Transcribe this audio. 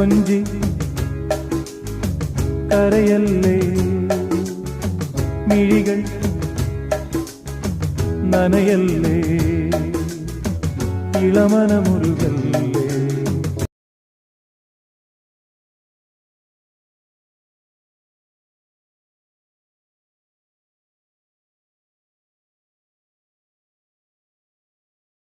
கொஞ்சி கரையல்லே மிழிகள் நனையல்லே இளமன முருகல்